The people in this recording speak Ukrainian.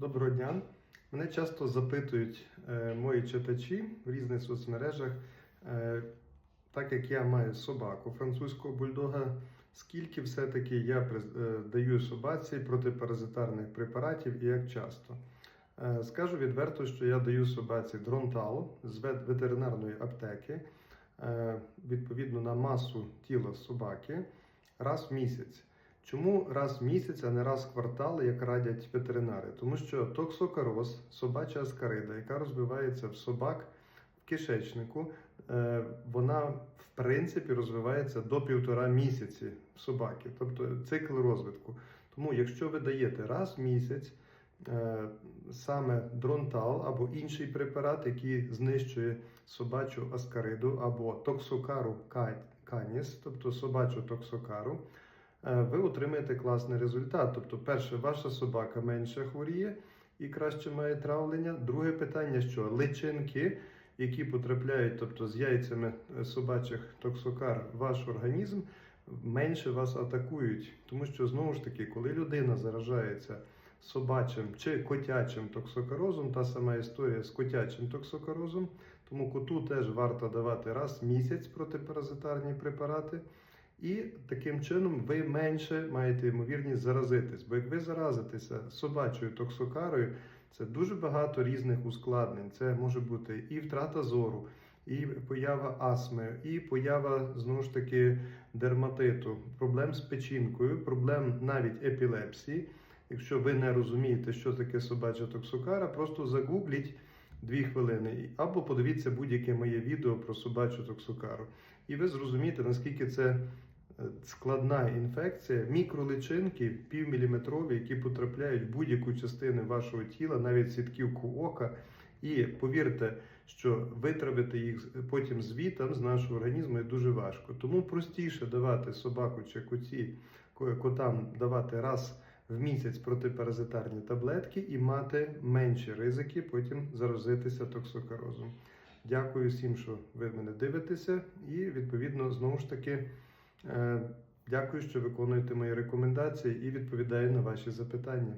Доброго дня. Мене часто запитують е, мої читачі в різних соцмережах, е, так як я маю собаку французького бульдога, скільки все-таки я е, даю собаці протипаразитарних препаратів і як часто. Е, скажу відверто, що я даю собаці дронтал з ветеринарної аптеки, е, відповідно на масу тіла собаки раз в місяць. Чому раз в місяць, а не раз в квартал, як радять ветеринари? Тому що токсокароз, собача аскарида, яка розвивається в собак в кишечнику, е, вона в принципі розвивається до півтора місяці в собаки, тобто цикл розвитку. Тому, якщо ви даєте раз в місяць е, саме дронтал або інший препарат, який знищує собачу аскариду або токсокару каніс, тобто собачу токсокару, ви отримаєте класний результат. Тобто, перше, ваша собака менше хворіє і краще має травлення. Друге питання, що личинки, які потрапляють, тобто з яйцями е, собачих токсокар в ваш організм, менше вас атакують. Тому що знову ж таки, коли людина заражається собачим чи котячим токсокарозом, та сама історія з котячим токсокарозом, тому коту теж варто давати раз в місяць протипаразитарні препарати. І таким чином ви менше маєте ймовірність заразитись. Бо як ви заразитеся собачою токсокарою, це дуже багато різних ускладнень. Це може бути і втрата зору, і поява астми, і поява знову ж таки дерматиту, проблем з печінкою, проблем навіть епілепсії. Якщо ви не розумієте, що таке собача токсокара, просто загугліть дві хвилини або подивіться будь-яке моє відео про собачу токсокару. І ви зрозумієте, наскільки це складна інфекція, мікроличинки півміліметрові, які потрапляють в будь-яку частину вашого тіла, навіть сітківку ока. І повірте, що витравити їх потім звітом з нашого організму є дуже важко. Тому простіше давати собаку чи коті, котам давати раз в місяць протипаразитарні таблетки і мати менші ризики потім заразитися токсокарозом. Дякую всім, що ви мене дивитеся, і відповідно знову ж таки дякую, що виконуєте мої рекомендації і відповідаю на ваші запитання.